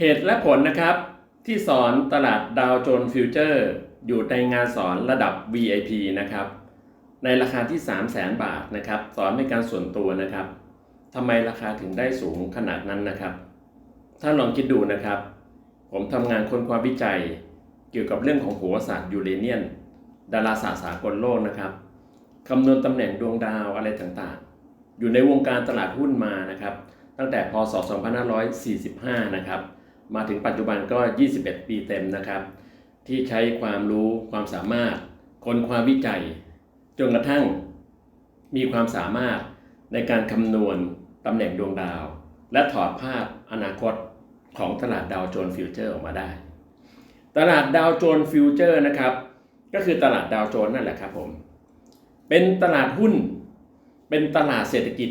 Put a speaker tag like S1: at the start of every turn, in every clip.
S1: เหตุและผลนะครับที่สอนตลาดดาวโจนส์ฟิวเจอร์อยู่ในงานสอนระดับ VIP นะครับ ในราคาที่ 3 0 0แสนบาทนะครับ สอนเป็นการส่วนตัวนะครับทำไมราคาถึงได้สูงขนาดนั้นนะครับ ถ้าลองคิดดูนะครับ ผมทำงานค้นคว้าวิจัย เกี่ยวกับเรื่องของโหราศาสตร์ยูเรเนียน ดาราศาสตร์สากลโลกนะครับคำนวณตำแหน่งดวงดาวอะไรต่างๆ อยู่ในวงการตลาดหุ้นมานะครับ ตั้งแต่พศ 2545 นะครับ มาถึงปัจจุบันก็ 21 ปีเต็มนะครับ ที่ใช้ความรู้ความสามารถค้นคว้าวิจัย จนกระทั่งมีความสามารถในการคำนวณตำแหน่งดวงดาว และถอดภาพอนาคตของตลาดดาวโจนส์ฟิวเจอร์ออกมาได้ ตลาดดาวโจนส์ฟิวเจอร์นะครับ ก็คือตลาดดาวโจนส์นั่นแหละครับผม เป็นตลาดหุ้น เป็นตลาดเศรษฐกิจ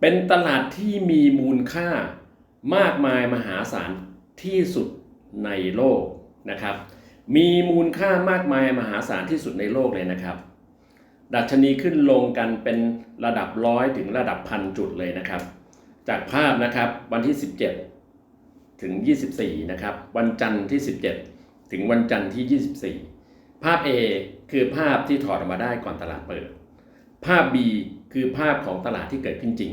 S1: เป็นตลาดที่มีมูลค่า มากมายมหาศาลที่สุดในโลกนะครับ มีมูลค่ามากมายมหาศาลที่สุดในโลกเลยนะครับ ดัชนีขึ้นลงกันเป็นระดับร้อยถึงระดับพันจุดเลยนะครับ จากภาพนะครับวันที่ 17 ถึง 24 นะครับ วันจันทร์ที่ 17 ถึงวันจันทร์ที่ 24 ภาพ A คือภาพที่ถอดออกมาได้ก่อนตลาดเปิด ภาพ B คือภาพของตลาดที่เกิดขึ้นจริง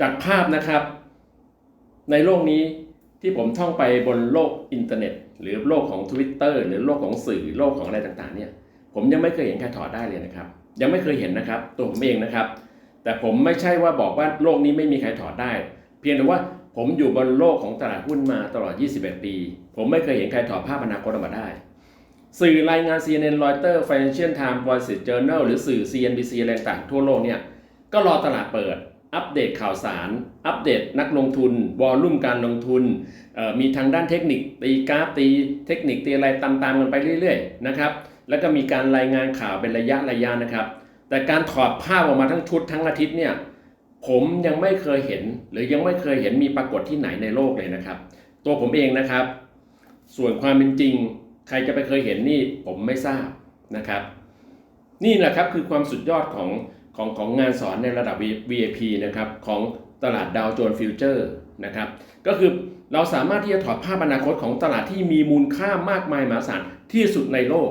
S1: จากภาพนะครับ ในโลกนี้ที่ผมท่องไปบนโลกอินเทอร์เน็ต หรือโลกของ Twitter หรือโลกของสื่อโลกของอะไรต่างๆเนี่ยผมยังไม่เคยเห็นใครถอดได้เลยนะครับ ยังไม่เคยเห็นนะครับ ตัวผมเองนะครับ แต่ผมไม่ใช่ว่าบอกว่าโลกนี้ไม่มีใครถอดได้ เพียงแต่ว่าผมอยู่บนโลกของตลาดหุ้นมาตลอด 21 ปี ผมไม่เคยเห็นใครถอดภาพอนาคตออกมาได้ สื่อรายงาน CNN Reuters Financial Times Wall Street Journal หรือสื่อ CNBC อะไรต่างทั่วโลกเนี่ยก็รอตลาดเปิด อัปเดตข่าวสาร อัปเดตนักลงทุน วอลลุ่มการลงทุน มีทางด้านเทคนิคตีกราฟตีเทคนิคตีอะไรตามๆกันไปเรื่อยๆนะครับ แล้วก็มีการรายงานข่าวเป็นระยะระยะนะครับ แต่การถอดภาพออกมาทั้งชุดทั้งอาทิตย์เนี่ย ผมยังไม่เคยเห็น หรือยังไม่เคยเห็นมีปรากฏที่ไหนในโลกเลยนะครับ ตัวผมเองนะครับ ส่วนความเป็นจริง ใครจะไปเคยเห็นนี่ผมไม่ทราบนะครับ นี่แหละครับคือความสุดยอดของ ของของงานสอนในระดับ VIP นะครับของตลาดดาวโจนส์ฟิวเจอร์นะครับก็คือเราสามารถที่จะถอดภาพอนาคตของตลาดที่มีมูลค่ามากมายมหาศาลที่สุดในโลก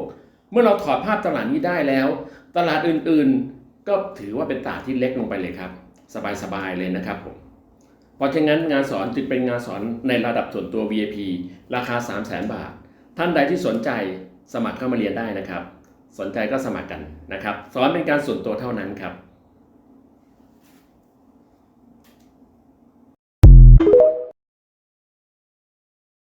S1: เมื่อเราถอดภาพตลาดนี้ได้แล้ว ตลาดอื่นๆ ก็ถือว่าเป็นตลาดที่เล็กลงไปเลยครับ สบายๆเลยนะครับผมเพราะฉะนั้นงานสอนจึงเป็นงานสอนในระดับส่วนตัว VIP ราคา 3 0 0 0 0 0 บาท ท่านใดที่สนใจสมัครเข้ามาเรียนได้นะครับ สนใจก็สมัครกันนะครับสอนเป็นการส่วนตัวเท่านั้นครับ